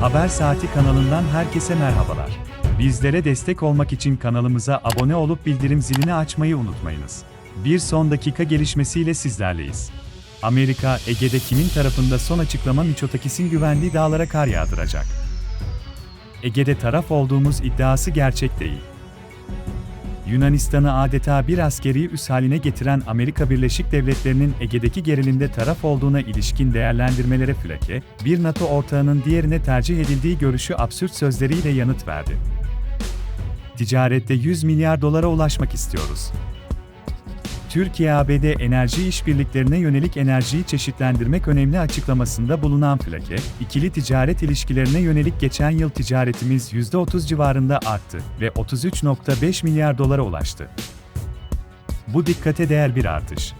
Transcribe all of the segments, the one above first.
Haber Saati kanalından herkese merhabalar. Bizlere destek olmak için kanalımıza abone olup bildirim zilini açmayı unutmayınız. Bir son dakika gelişmesiyle sizlerleyiz. Amerika, Ege'de kimin tarafında son açıklama Miçotakis'in güvenliği dağlara kar yağdıracak. Ege'de taraf olduğumuz iddiası gerçek değil. Yunanistan'ı adeta bir askeri üs haline getiren Amerika Birleşik Devletleri'nin Ege'deki gerilimde taraf olduğuna ilişkin değerlendirmelere fülake, bir NATO ortağının diğerine tercih edildiği görüşü absürt sözleriyle yanıt verdi. Ticarette 100 milyar dolara ulaşmak istiyoruz. Türkiye-ABD enerji işbirliklerine yönelik enerjiyi çeşitlendirmek önemli açıklamasında bulunan Flake, ikili ticaret ilişkilerine yönelik geçen yıl ticaretimiz %30 civarında arttı ve 33.5 milyar dolara ulaştı. Bu dikkate değer bir artış.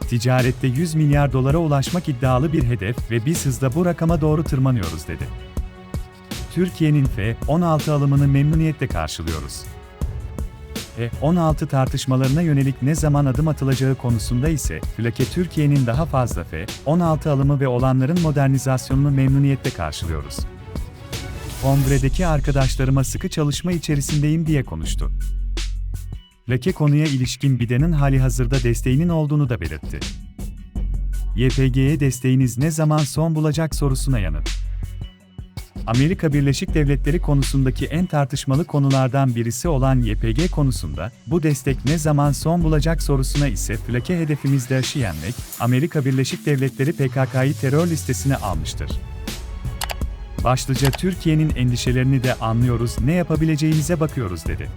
Ticarette 100 milyar dolara ulaşmak iddialı bir hedef ve biz hızla bu rakama doğru tırmanıyoruz dedi. Türkiye'nin F-16 alımını memnuniyetle karşılıyoruz. F-16 tartışmalarına yönelik ne zaman adım atılacağı konusunda ise, Flake Türkiye'nin daha fazla F-16 alımı ve olanların modernizasyonunu memnuniyetle karşılıyoruz. Kongredeki arkadaşlarıma sıkı çalışma içerisindeyim diye konuştu. Flake konuya ilişkin Biden'in hali hazırda desteğinin olduğunu da belirtti. YPG'ye desteğiniz ne zaman son bulacak sorusuna yanıt. Amerika Birleşik Devletleri konusundaki en tartışmalı konulardan birisi olan YPG konusunda, bu destek ne zaman son bulacak sorusuna ise Flake hedefimizde aşı yenmek, Amerika Birleşik Devletleri PKK'yı terör listesine almıştır. Başlıca Türkiye'nin endişelerini de anlıyoruz, ne yapabileceğimize bakıyoruz dedi.